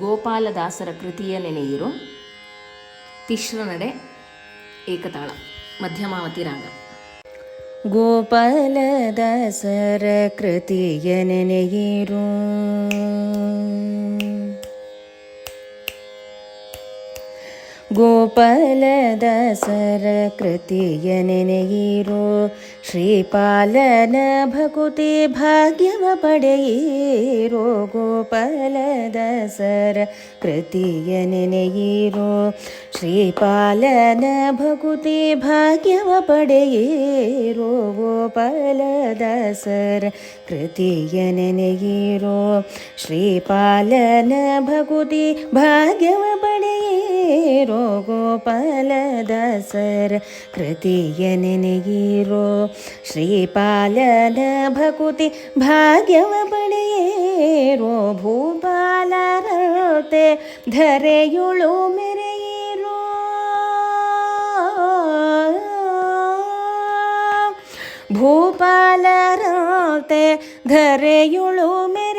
ಗೋಪಾಲದಾಸರ ಕೃತಿಯ ನೆನೆಯಿರು ತಿಶ್ರ ನಡೆ ಏಕತಾಳ ಮಧ್ಯಮಾವತಿ ರಾಗ ಗೋಪಾಲದಾಸರ ಕೃತಿಯ ನೆನೆಯಿರು ಗೋಪಾಲದಾಸರ ಕೃತಿಯ ನೆನೆಯಿರು. ಶ್ರೀಪಾಲನ ಭಕುತಿ ಭಾಗ್ಯವ ಪಡೆಯಿರೋ. ಗೋಪಾಲದಾಸರ ಕೃತಿಯ ನೆನೆಯಿರೋ. ಶ್ರೀಪಾಲನ ಭಕುತಿ ಭಾಗ್ಯವ ಪಡೆಯಿರೋ. ಗೋಪಾಲದಾಸರ ಕೃತಿಯ ನೆನೆಯಿರೋ. ಶ್ರೀಪಾಲನ ಭಕುತಿ ಭಾಗ್ಯವ ಪಡೆಯಿರೋ ಗೋಪಾಲದಾಸರ ಕೃತಿಯ ನೆನೆಯಿರೋ ಶ್ರೀಪಾಲನ ಭಕುತಿ ಭಾಗ್ಯವ ಪಡೆಯೇರೋ ಭೂಪಾಲರತೆ ಧರೆಯುಳು ಮೆರೆಯಿರೋ. ಭೂಪಾಲರತೆ ಧರೆಯುಳು ಮೆರೆಯಿರೋ.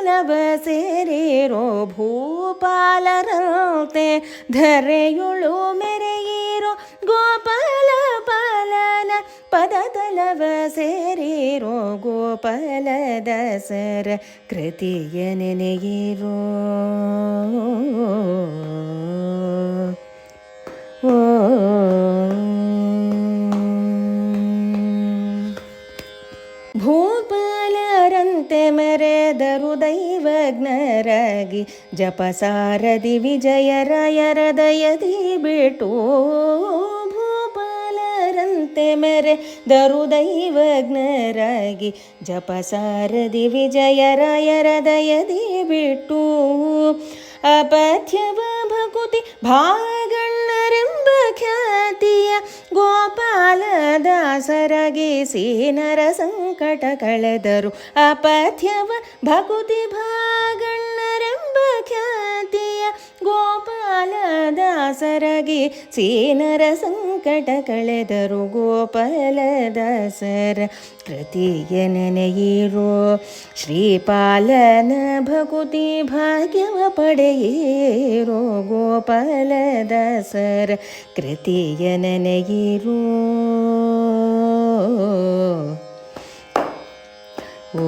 ಪದದಲವ ಸೇರಿರೋ ಭೂಪಾಲರಂತೆ ಧರೆಯುಳು ಮೆರೆಯಿರೋ ಗೋಪಾಲ ಪಾಲನ ಪದದಲವ ಸೇರಿರೋ ಗೋಪಾಲ ದಸರ ಕೃತಿಯ ನೆನೆಯಿರೋ. ಓ. ಜಪಸಾರದಿ ವಿಜಯರಾಯರ ದಯದಿ ಬಿಟ್ಟು ಭೂಪಾಲರಂತೆ ಮೆರೆದರು ದೈವಜ್ಞರಾಗಿ ಜಪಸಾರದಿ ವಿಜಯರಾಯರ ದಯದಿ ಬಿಟ್ಟು ಅಪಥ್ಯವ ಭಕುತಿ ಭಾಗಣ್ಣರೆಂಬ ಖ್ಯಾತಿಯ ಗೋಪಾಲದಾಸರಗಿ ಸೀನರ ಸಂಕಟ ಕಳೆದರು. ಅಪಥ್ಯವ ಭಕುತಿ ಭಾಗಣ್ಣರೆಂಬ ಖ್ಯಾತಿಯ ಗೋಪಾಲದಾಸರಗಿ ಸೇನರ ಸಂಕಟ ಕಳೆದರು. ಗೋಪಾಲದಾಸರ ಕೃತಿಯ ನೆನೆಯಿರೋ. ಶ್ರೀಪಾಲನ ಭಕುತಿ ಭಾಗ್ಯವ ಪಡೆಯಿರೋ. ಗೋಪಾಲದಾಸರ ಕೃತಿಯ ನೆನೆಯಿರೋ. ಓ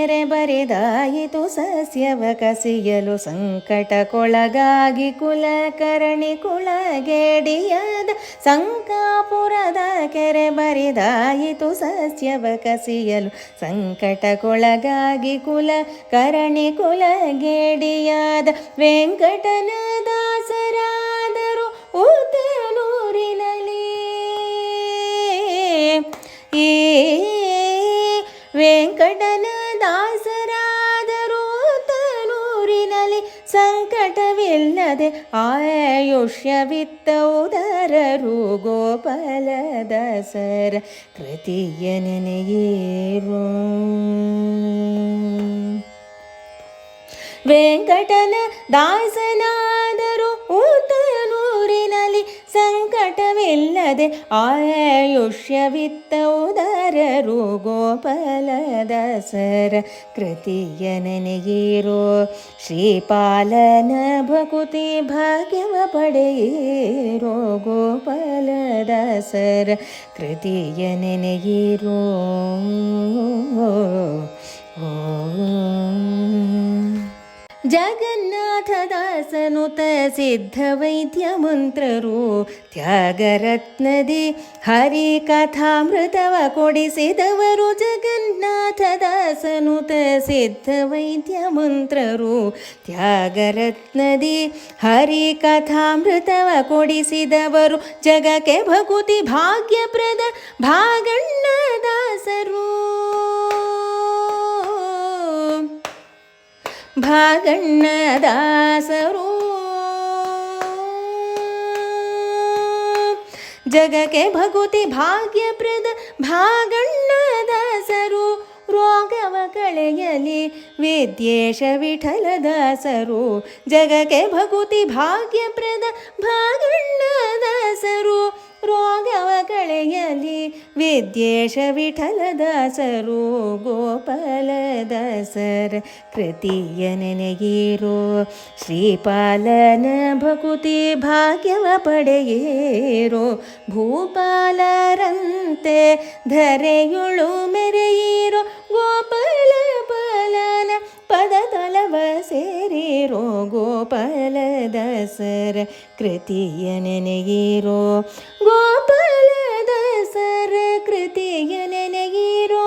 ಸಂಕಾಪುರದ ಬರೆದಾಯಿತು ಸಸ್ಯವ ಕಸಿಯಲು ಸಂಕಟಕ್ಕೊಳಗಾಗಿ ಕುಲಕರಣಿ ಕುಳಗೇಡಿಯಾದ ಸಂಕಾಪುರದ ಕೆರೆ ಬರೆದಾಯಿತು ಸಸ್ಯವ ಕಸಿಯಲು ಸಂಕಟಕ್ಕೊಳಗಾಗಿ ಕುಲ ಕರಣಿ ಕುಲಗೇಡಿಯಾದ ವೆಂಕಟನ ದಾಸರಾದರು ಸಂಕಟವಿಲ್ಲದೆ ಆಯುಷ್ಯವಿತ್ತ ಉದರರು ಗೋಪಾಲ ದಾಸರ ಕೃತಿಯ ನೆನೆಯೇರು. ವೆಂಕಟನ ದಾಸನಾದರು ಸಂಕಟವಿಲ್ಲದೆ ಆಯುಷ್ಯವಿತ್ತ ಉದರರು ಗೋಪಾಲದಾಸರ ಕೃತಿಯ ನೆನೆಯಿರೋ ಶ್ರೀಪಾಲನ ಭಕುತಿ ಭಾಗ್ಯವ ಪಡೆಯಿರೋ ಗೋಪಾಲದಾಸರ ಕೃತಿಯ ನೆನೆಯಿರೋ ಜಗನ್ನಾಥದಾಸನುತ ಸಿದ್ಧ ವೈದ್ಯ ಮಂತ್ರರು ತ್ಯಾಗರತ್ನದಿ ಹರಿ ಕಥಾಮೃತವ ಕೊಡಿಸಿದವರು ಜಗನ್ನಾಥದಾಸನುತ ಸಿದ್ಧ ವೈದ್ಯ ಮಂತ್ರರು ತ್ಯಾಗರತ್ನದಿ ಹರಿ ಕಥಾಮೃತವ ಕೊಡಿಸಿದವರು ಜಗಕ್ಕೆ ಭಕುತಿ ಭಾಗ್ಯಪ್ರದ ಭಾಗಣ್ಣದಾಸರು. ಭಾಗಣ್ಣದಾಸರು. ಜಗಕ್ಕೆ ಭಗುತಿ ಭಾಗ್ಯಪ್ರದ ಭಾಗಣ್ಣದಾಸರು. ರೋಗವ ಕಳೆಯಲಿ ವಿದ್ಯೇಶ ವಿಠಲದಾಸರು. ಜಗಕ್ಕೆ ಭಗುತಿ ಭಾಗ್ಯಪ್ರದ ಭಾ ವಿದ್ಯೇಶ ವಿಠಲದಾಸರು ಗೋಪಾಲದಾಸರ ಕೃತಿಯ ನೆನೆಗಿರೋ. ಶ್ರೀಪಾಲನ ಭಕುತಿ ಭಾಗ್ಯವ ಪಡೆಯೇರೋ. ಭೂಪಾಲರಂತೆ ಧರೆಯುಳು ಮೆರೆಯಿರೋ. ಗೋಪಾಲ ಪಾಲನ ಪದ ತಲವ ಸೇರಿರೋ. ಗೋಪಾಲದಾಸರ ಕೃತಿಯ ನೆನೆಗಿರೋ. ಗೋಪಾಲದಾಸರ ಕೃತಿಯ ನೆನಗಿರೋ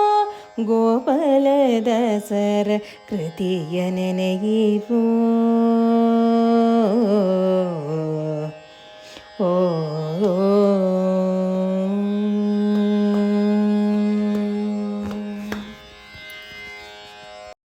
ಗೋಪಾಲ ದಸರ ಕೃತಿಯ ನೆನೆಗಿರೋ.